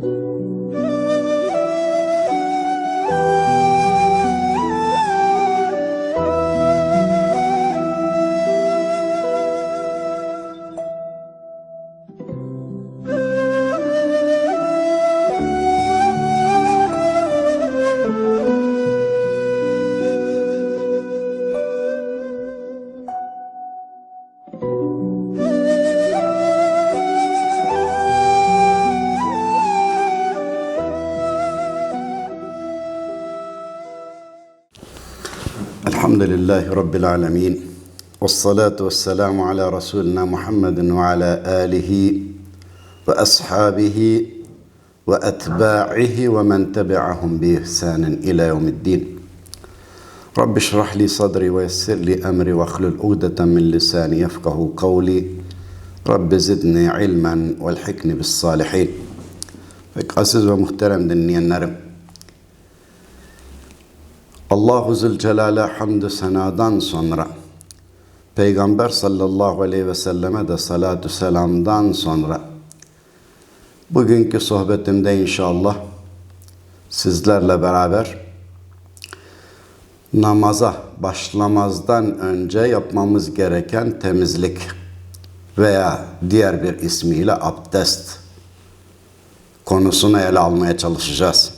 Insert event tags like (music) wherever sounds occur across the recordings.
you. الحمد لله رب العالمين والصلاة والسلام على رسولنا محمد وعلى آله وأصحابه وأتباعه ومن تبعهم بإحسان إلى يوم الدين. رب اشرح لي صدري ويسر لي أمري واخلل عقدة من لساني يفقه قولي. رب زدني علما والحقني بالصالحين. Pek aziz ve muhterem dinleyenlerim, Allahu Zülcelal'e hamdü senadan sonra Peygamber sallallahu aleyhi ve selleme de salatü selamdan sonra bugünkü sohbetimde inşallah sizlerle beraber namaza başlamazdan önce yapmamız gereken temizlik veya diğer bir ismiyle abdest konusunu ele almaya çalışacağız.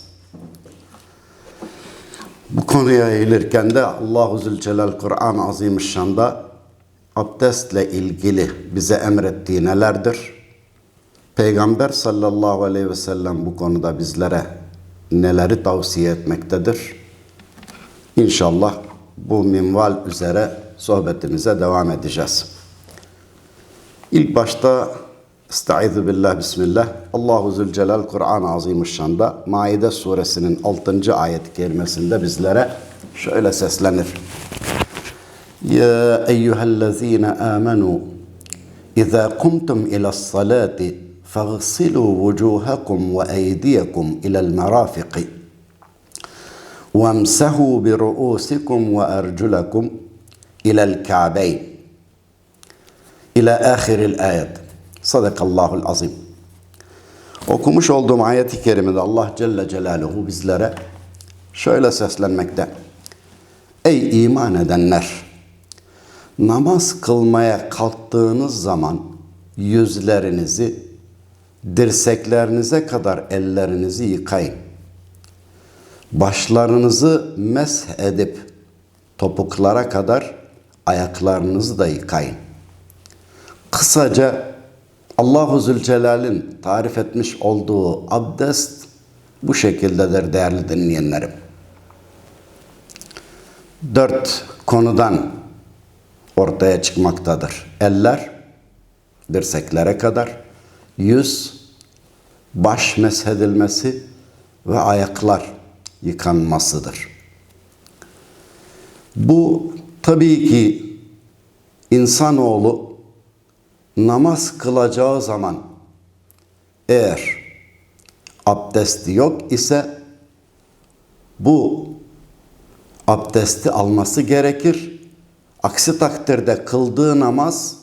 Bu konuya eğilirken de Allahu Zülcelal Kur'an-ı Azimüşşan'da abdestle ilgili bize emrettiği nelerdir? Peygamber sallallahu aleyhi ve sellem bu konuda bizlere neleri tavsiye etmektedir? İnşallah bu minval üzere sohbetimize devam edeceğiz. İlk başta استعيذ بالله بسم الله. الله ذو الجلال قرآن عظيم الشان ده مايدة سورة سنين ألتن جايت كيرمسن ده بزلرة شئلة سسلنر يا أيها الذين آمنوا إذا قمتم إلى الصلاة فاغسلوا وجوهكم وأيديكم إلى المرافق وامسحوا برؤوسكم وأرجلكم إلى الكعبين. إلى آخر الآيات. Sadakallahul azim. Okumuş olduğum ayet-i kerimede Allah Celle Celaluhu bizlere şöyle seslenmekte. Ey iman edenler! Namaz kılmaya kalktığınız zaman yüzlerinizi dirseklerinize kadar ellerinizi yıkayın. Başlarınızı mesh edip topuklara kadar ayaklarınızı da yıkayın. Kısaca Allahu Zülcelal'in tarif etmiş olduğu abdest bu şekildedir değerli dinleyenlerim. Dört konudan ortaya çıkmaktadır. Eller, dirseklere kadar, yüz, baş meshedilmesi ve ayaklar yıkanmasıdır. Bu tabii ki insanoğlu namaz kılacağı zaman eğer abdesti yok ise bu abdesti alması gerekir. Aksi takdirde kıldığı namaz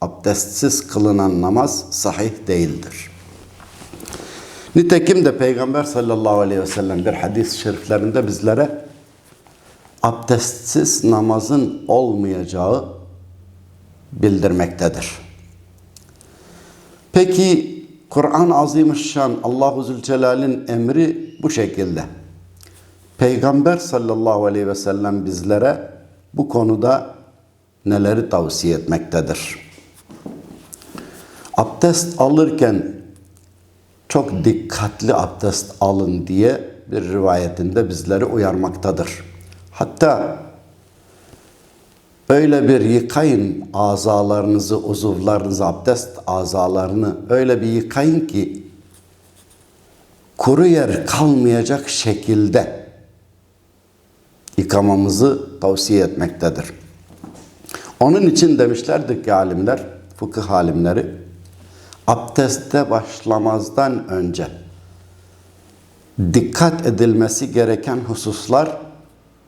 abdestsiz kılınan namaz sahih değildir. Nitekim de Peygamber sallallahu aleyhi ve sellem bir hadis-i şeriflerinde bizlere abdestsiz namazın olmayacağı bildirmektedir. Peki Kur'an-ı Azimüşşan Allahu Zülcelal'in emri bu şekilde. Peygamber sallallahu aleyhi ve sellem bizlere bu konuda neleri tavsiye etmektedir? Abdest alırken çok dikkatli abdest alın diye bir rivayetinde bizleri uyarmaktadır. Hatta öyle bir yıkayın azalarınızı, uzuvlarınızı, abdest azalarını öyle bir yıkayın ki kuru yer kalmayacak şekilde yıkamamızı tavsiye etmektedir. Onun için demişlerdir ki alimler, fıkıh alimleri, abdeste başlamazdan önce dikkat edilmesi gereken hususlar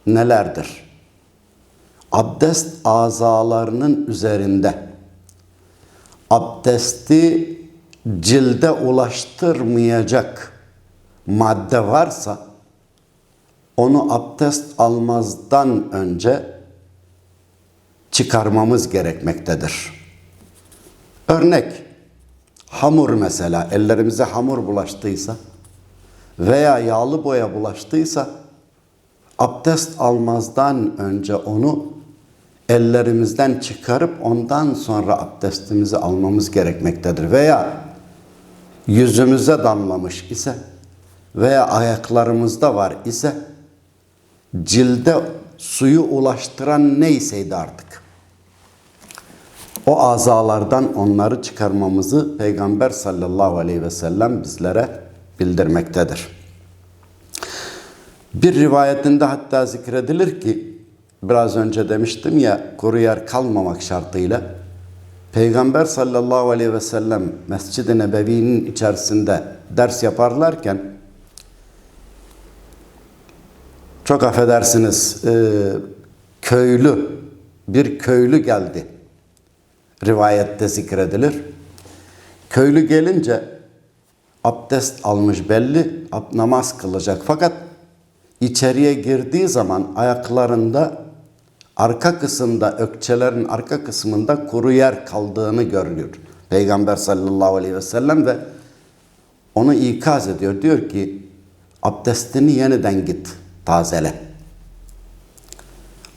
nelerdir? Abdest azalarının üzerinde abdesti cilde ulaştırmayacak madde varsa onu abdest almazdan önce çıkarmamız gerekmektedir. Örnek hamur mesela ellerimize hamur bulaştıysa veya yağlı boya bulaştıysa abdest almazdan önce onu ellerimizden çıkarıp ondan sonra abdestimizi almamız gerekmektedir. Veya yüzümüze damlamış ise veya ayaklarımızda var ise cilde suyu ulaştıran neyseydi artık. O azalardan onları çıkarmamızı Peygamber sallallahu aleyhi ve sellem bizlere bildirmektedir. Bir rivayetinde hatta zikredilir ki biraz önce demiştim ya kuru yer kalmamak şartıyla Peygamber sallallahu aleyhi ve sellem Mescid-i Nebevi'nin içerisinde ders yaparlarken çok affedersiniz e, köylü bir köylü geldi. Rivayette zikredilir. Köylü gelince abdest almış belli, namaz kılacak. Fakat içeriye girdiği zaman ayaklarında arka kısımda, ökçelerin arka kısmında kuru yer kaldığını görülüyor. Peygamber sallallahu aleyhi ve sellem ve onu ikaz ediyor. Diyor ki abdestini yeniden git tazele.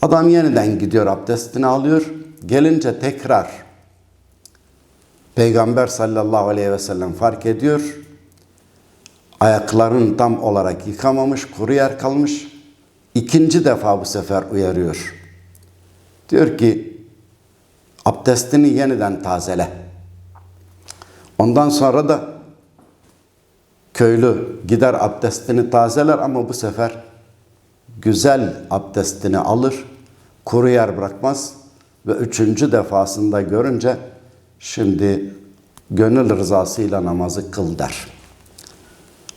Adam yeniden gidiyor abdestini alıyor. Gelince tekrar Peygamber sallallahu aleyhi ve sellem fark ediyor. Ayaklarını tam olarak yıkamamış, kuru yer kalmış. İkinci defa bu sefer uyarıyor. Diyor ki abdestini yeniden tazele. Ondan sonra da köylü gider abdestini tazeler ama bu sefer güzel abdestini alır, kuru yer bırakmaz ve üçüncü defasında görünce şimdi gönül rızasıyla namazı kıl der.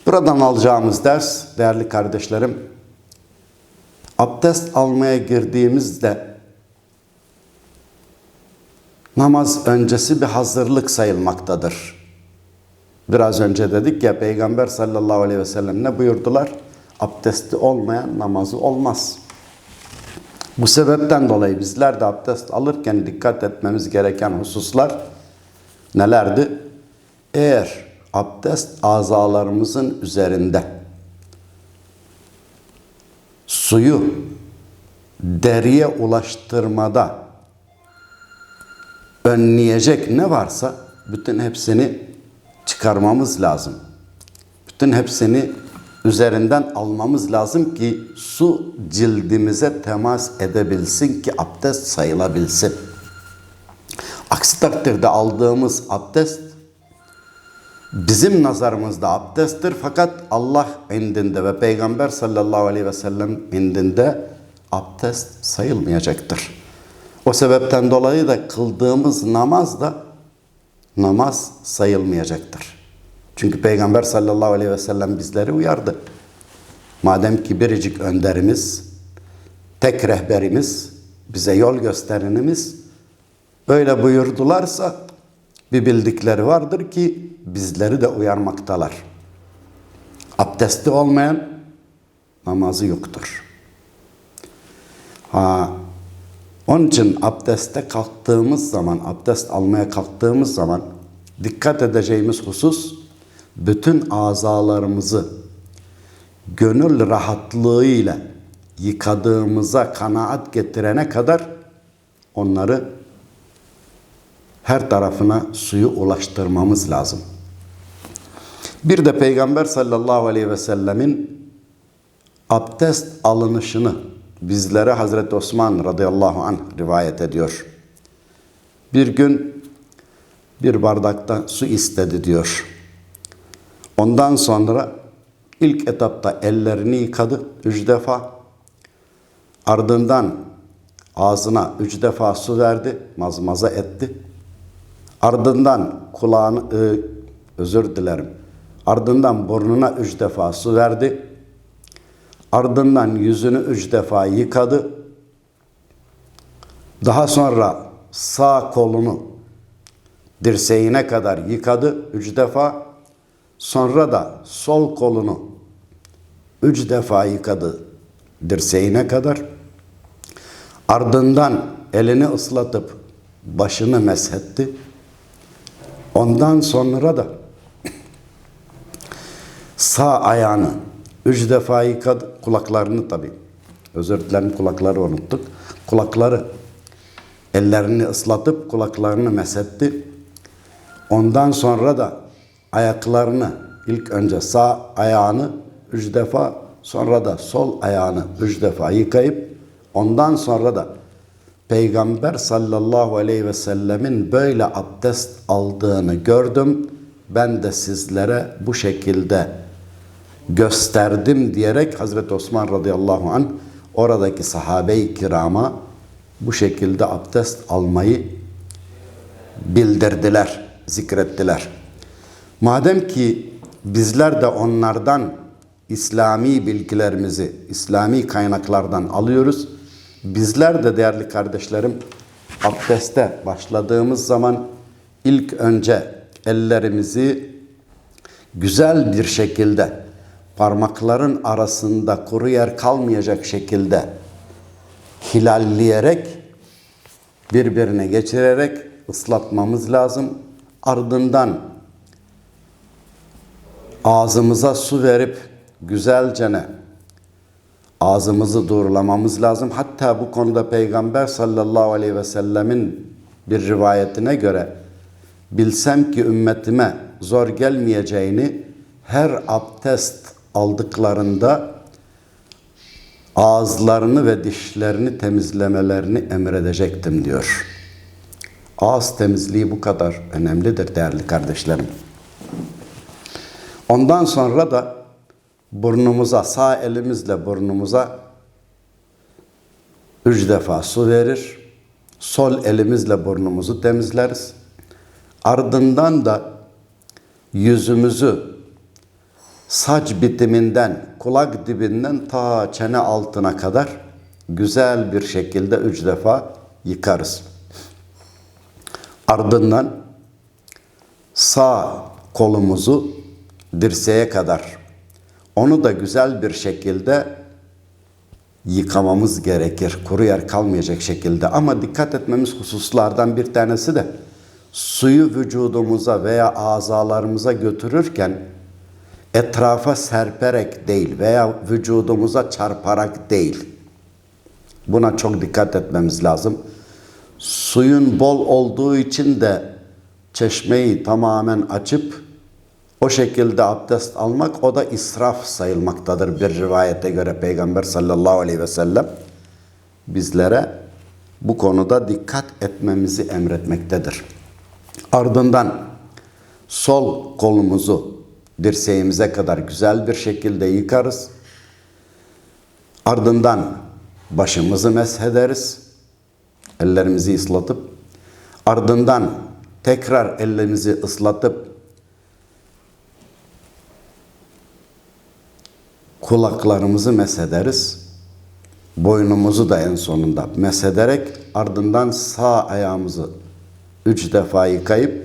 Buradan alacağımız ders değerli kardeşlerim, abdest almaya girdiğimizde namaz öncesi bir hazırlık sayılmaktadır. Biraz önce dedik ya Peygamber sallallahu aleyhi ve sellem ne buyurdular? Abdesti olmayan namazı olmaz. Bu sebepten dolayı bizler de abdest alırken dikkat etmemiz gereken hususlar nelerdi? Eğer abdest azalarımızın üzerinde suyu deriye ulaştırmada önleyecek ne varsa bütün hepsini çıkarmamız lazım. Bütün hepsini üzerinden almamız lazım ki su cildimize temas edebilsin ki abdest sayılabilsin. Aksi takdirde aldığımız abdest bizim nazarımızda abdesttir fakat Allah indinde ve Peygamber sallallahu aleyhi ve sellem indinde abdest sayılmayacaktır. O sebepten dolayı da kıldığımız namaz da namaz sayılmayacaktır. Çünkü Peygamber sallallahu aleyhi ve sellem bizleri uyardı. Madem ki biricik önderimiz, tek rehberimiz, bize yol gösterenimiz öyle buyurdularsa bir bildikleri vardır ki bizleri de uyarmaktalar. Abdesti olmayan namazı yoktur. Onun için abdeste kalktığımız zaman, abdest almaya kalktığımız zaman dikkat edeceğimiz husus bütün azalarımızı gönül rahatlığıyla yıkadığımıza kanaat getirene kadar onları her tarafına suyu ulaştırmamız lazım. Bir de Peygamber sallallahu aleyhi ve sellemin abdest alınışını bizlere Hazreti Osman radıyallahu anh rivayet ediyor. Bir gün bir bardakta su istedi diyor. Ondan sonra ilk etapta ellerini yıkadı üç defa. Ardından ağzına üç defa su verdi, mazmaza etti. Ardından kulağını, e, özür dilerim, ardından burnuna üç defa su verdi. Ardından yüzünü üç defa yıkadı. Daha sonra sağ kolunu dirseğine kadar yıkadı üç defa. Sonra da sol kolunu üç defa yıkadı dirseğine kadar. Ardından elini ıslatıp başını meshetti. Ondan sonra da (clears throat) sağ ayağını üç defa yıkadı. Kulaklarını tabi. Özür dilerim kulakları unuttuk. Kulakları ellerini ıslatıp kulaklarını meshetti. Ondan sonra da ayaklarını ilk önce sağ ayağını üç defa sonra da sol ayağını üç defa yıkayıp ondan sonra da Peygamber sallallahu aleyhi ve sellemin böyle abdest aldığını gördüm. Ben de sizlere bu şekilde gösterdim diyerek Hazreti Osman radıyallahu an oradaki sahabe-i kirama bu şekilde abdest almayı bildirdiler, zikrettiler. Madem ki bizler de onlardan İslami bilgilerimizi, İslami kaynaklardan alıyoruz. Bizler de değerli kardeşlerim abdeste başladığımız zaman ilk önce ellerimizi güzel bir şekilde parmakların arasında kuru yer kalmayacak şekilde hilalleyerek birbirine geçirerek ıslatmamız lazım. Ardından ağzımıza su verip güzelcene ağzımızı doğrulamamız lazım. Hatta bu konuda Peygamber sallallahu aleyhi ve sellemin bir rivayetine göre bilsem ki ümmetime zor gelmeyeceğini her abdest aldıklarında ağızlarını ve dişlerini temizlemelerini emredecektim diyor. Ağız temizliği bu kadar önemlidir değerli kardeşlerim. Ondan sonra da burnumuza, sağ elimizle burnumuza üç defa su verir. Sol elimizle burnumuzu temizleriz. Ardından da yüzümüzü saç bitiminden, kulak dibinden ta çene altına kadar güzel bir şekilde üç defa yıkarız. Ardından sağ kolumuzu dirseğe kadar onu da güzel bir şekilde yıkamamız gerekir. Kuru yer kalmayacak şekilde. Ama dikkat etmemiz hususlardan bir tanesi de suyu vücudumuza veya azalarımıza götürürken etrafa serperek değil veya vücudumuza çarparak değil. Buna çok dikkat etmemiz lazım. Suyun bol olduğu için de çeşmeyi tamamen açıp o şekilde abdest almak o da israf sayılmaktadır bir rivayete göre Peygamber sallallahu aleyhi ve sellem bizlere bu konuda dikkat etmemizi emretmektedir. Ardından sol kolumuzu dirseğimize kadar güzel bir şekilde yıkarız. Ardından başımızı meshederiz. Ellerimizi ıslatıp ardından tekrar ellerimizi ıslatıp kulaklarımızı mesederiz. Boynumuzu da en sonunda mesederek ardından sağ ayağımızı üç defa yıkayıp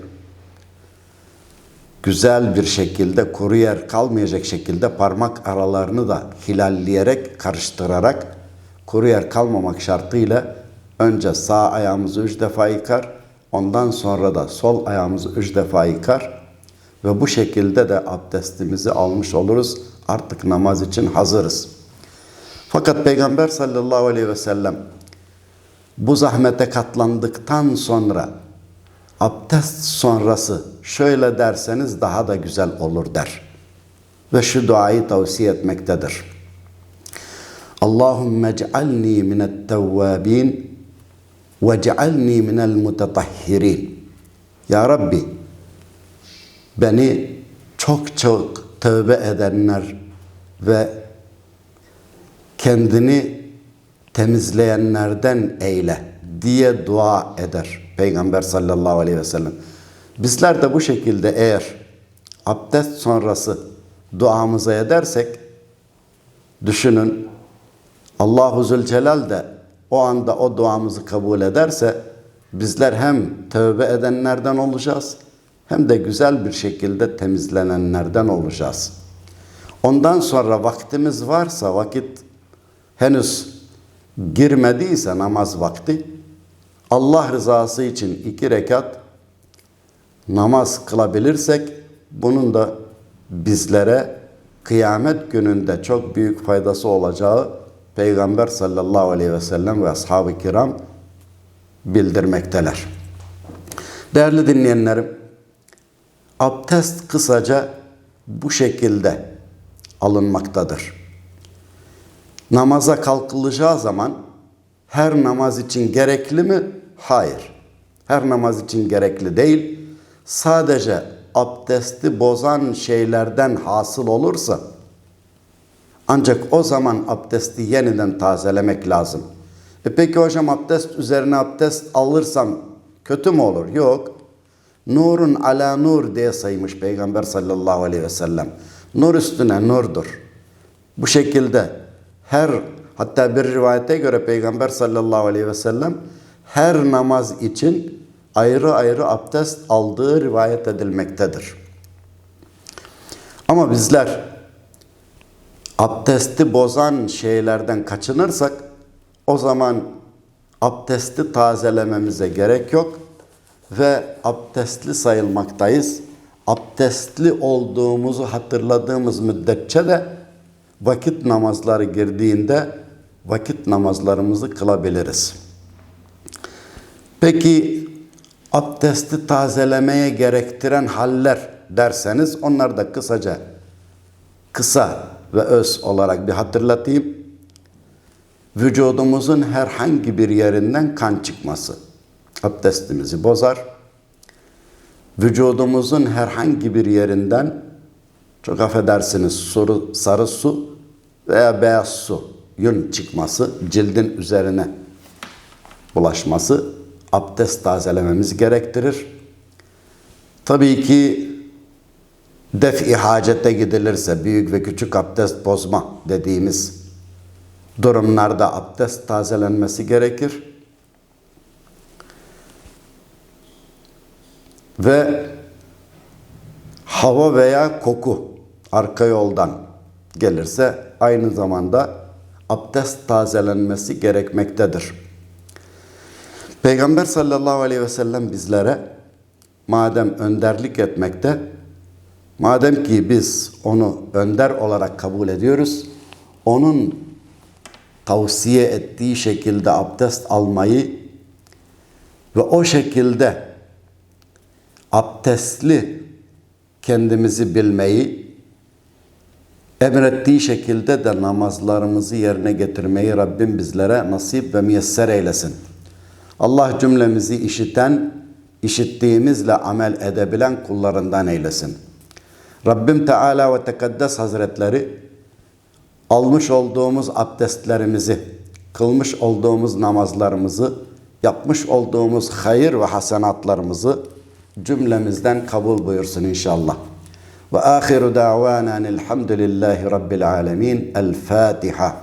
güzel bir şekilde kuru yer kalmayacak şekilde parmak aralarını da hilalleyerek, karıştırarak kuru yer kalmamak şartıyla önce sağ ayağımızı üç defa yıkar, ondan sonra da sol ayağımızı üç defa yıkar ve bu şekilde de abdestimizi almış oluruz. Artık namaz için hazırız. Fakat Peygamber sallallahu aleyhi ve sellem bu zahmete katlandıktan sonra abdest sonrası şöyle derseniz daha da güzel olur der. Ve şu duayı tavsiye etmektedir. Allahümme ec'alni minet tevvabin ve cealni minel mutetahhirin. Ya Rabbi beni çok çok tövbe edenler ve kendini temizleyenlerden eyle diye dua eder Peygamber sallallahu aleyhi ve sellem. Bizler de bu şekilde eğer abdest sonrası duamıza edersek düşünün Allahu Zülcelal de o anda o duamızı kabul ederse bizler hem tövbe edenlerden olacağız hem de güzel bir şekilde temizlenenlerden olacağız. Ondan sonra vaktimiz varsa vakit henüz girmediyse namaz vakti Allah rızası için iki rekat namaz kılabilirsek bunun da bizlere kıyamet gününde çok büyük faydası olacağı Peygamber sallallahu aleyhi ve sellem ve ashab-ı kiram bildirmekteler. Değerli dinleyenlerim, abdest kısaca bu şekilde alınmaktadır. Namaza kalkılacağı zaman her namaz için gerekli mi? Hayır. Her namaz için gerekli değil. Sadece abdesti bozan şeylerden hasıl olursa ancak o zaman abdesti yeniden tazelemek lazım. E peki hocam abdest üzerine abdest alırsam kötü mü olur? Yok. Nurun ala nur diye saymış Peygamber sallallahu aleyhi ve sellem. Nur üstüne nurdur. Bu şekilde her hatta bir rivayete göre Peygamber sallallahu aleyhi ve sellem her namaz için ayrı ayrı abdest aldığı rivayet edilmektedir. Ama bizler abdesti bozan şeylerden kaçınırsak o zaman abdesti tazelememize gerek yok ve abdestli sayılmaktayız. Abdestli olduğumuzu hatırladığımız müddetçe de vakit namazları girdiğinde vakit namazlarımızı kılabiliriz. Peki abdesti tazelemeye gerektiren haller derseniz onları da kısaca kısa ve öz olarak bir hatırlatayım. Vücudumuzun herhangi bir yerinden kan çıkması abdestimizi bozar. Vücudumuzun herhangi bir yerinden çok affedersiniz soru, sarı su veya beyaz su yün çıkması, cildin üzerine bulaşması abdest tazelememizi gerektirir. Tabii ki def-i hacete gidilirse büyük ve küçük abdest bozma dediğimiz durumlarda abdest tazelenmesi gerekir. Ve hava veya koku arka yoldan gelirse aynı zamanda abdest tazelenmesi gerekmektedir. Peygamber sallallahu aleyhi ve sellem bizlere madem önderlik etmekte, madem ki biz onu önder olarak kabul ediyoruz, onun tavsiye ettiği şekilde abdest almayı ve o şekilde abdestli kendimizi bilmeyi, emrettiği şekilde de namazlarımızı yerine getirmeyi Rabbim bizlere nasip ve müyesser eylesin. Allah cümlemizi işiten, işittiğimizle amel edebilen kullarından eylesin. Rabbim Teala ve Tekaddes Hazretleri almış olduğumuz abdestlerimizi, kılmış olduğumuz namazlarımızı, yapmış olduğumuz hayır ve hasenatlarımızı cümlemizden kabul buyursun inşallah. Ve ahiru da'vanan elhamdülillahi rabbil alemin. El Fatiha.